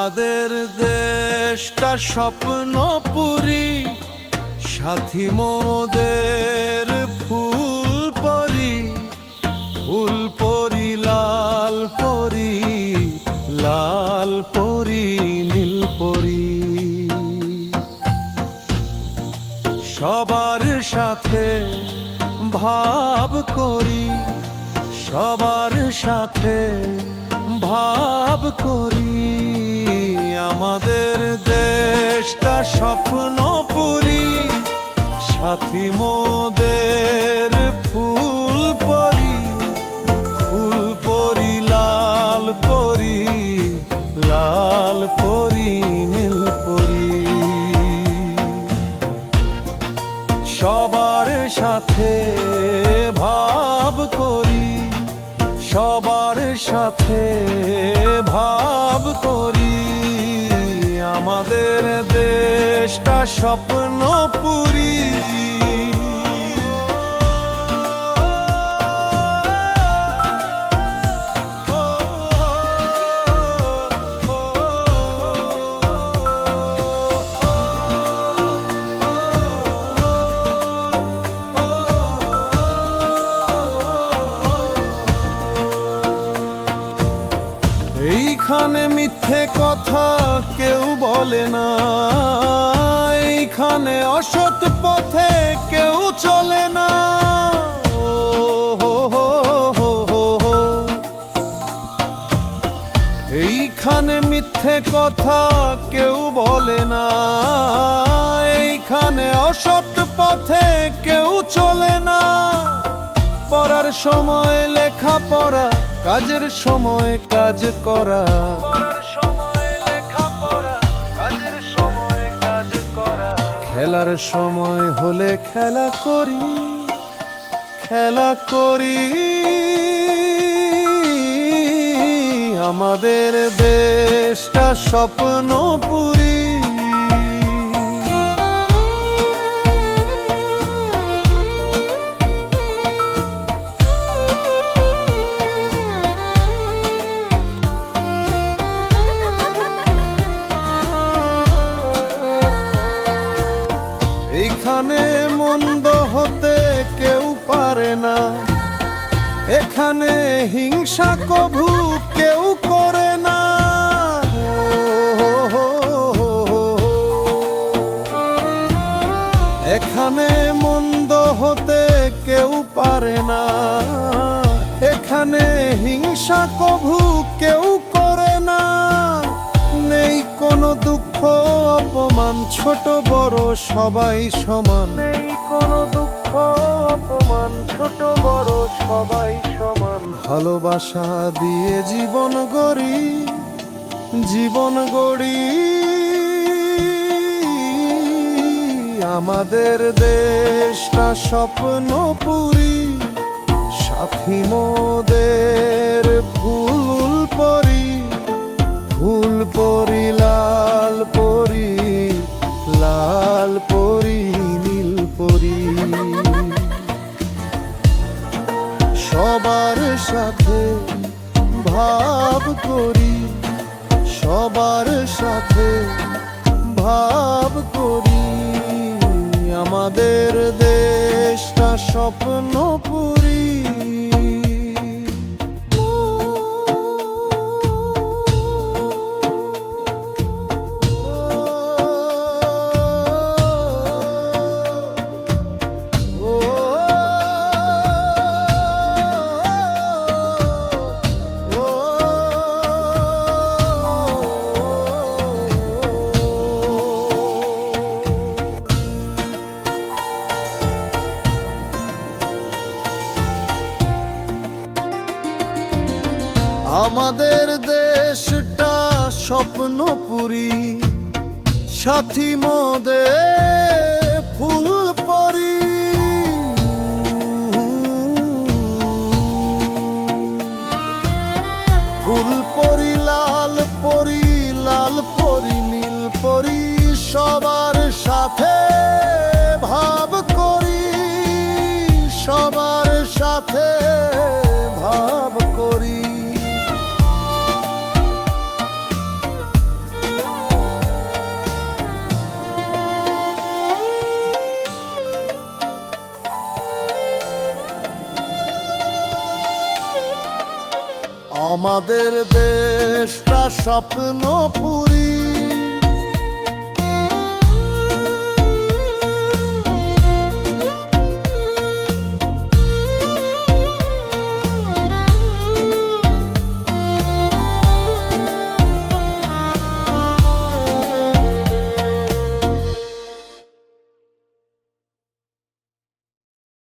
আমাদের দেশটা স্বপ্নপুরী সাথী মোদের ভাব করি, সবার সাথে ভাব করি। আমাদের দেশটা স্বপ্নপুরী সাথী মোদের ফুল পরি ফুল পরি, লাল পরি লাল পরি, নীল পরি। সবার সাথে সাথে ভাব করি আমাদের দেশটা স্বপ্নপুরী এইখানে মিথ্যে কথা কেউ বলে না। এইখানে অসৎ পথে কেউ চলে না। এইখানে মিথ্যে কথা কেউ বলে না। এইখানে অসৎ পথে কেউ চলে না। পড়ার সময় লেখা পড়া কাজের সময় কাজ করা। খেলার সময় হলে খেলা করি খেলা করি। আমাদের দেশটা স্বপ্নপুরী। মন্দ হতে কেউ পারে না। এখানে হিংসা কভু কেউ করে না। এখানে মন্দ হতে কেউ পারে না। এখানে হিংসা কভু কেউ করে না। অপমান ছোট বড় সবাই সমান। নেই কোনো দুঃখ অপমান ছোট বড় সবাই সমান। ভালোবাসা দিয়ে জীবন গড়ি জীবন গড়ি। আমাদের দেশটা স্বপ্নপুরী সাথী মোদের ফুল পরি ফুল পরি লাল পরি লাল পরি, নীল পরি। সবার সাথে ভাব করি, সবার সাথে ভাব করি। আমাদের দেশটা স্বপ্নপুরী আমাদের দেশটা স্বপ্ন পুরি সাথী মদে ফুল পরি। ফুল পরি, লাল পরি লাল পরি, নীল পরি, সবার সাথে ভাব করি। সবার আমাদের দেশটা স্বপ্ন পুরী।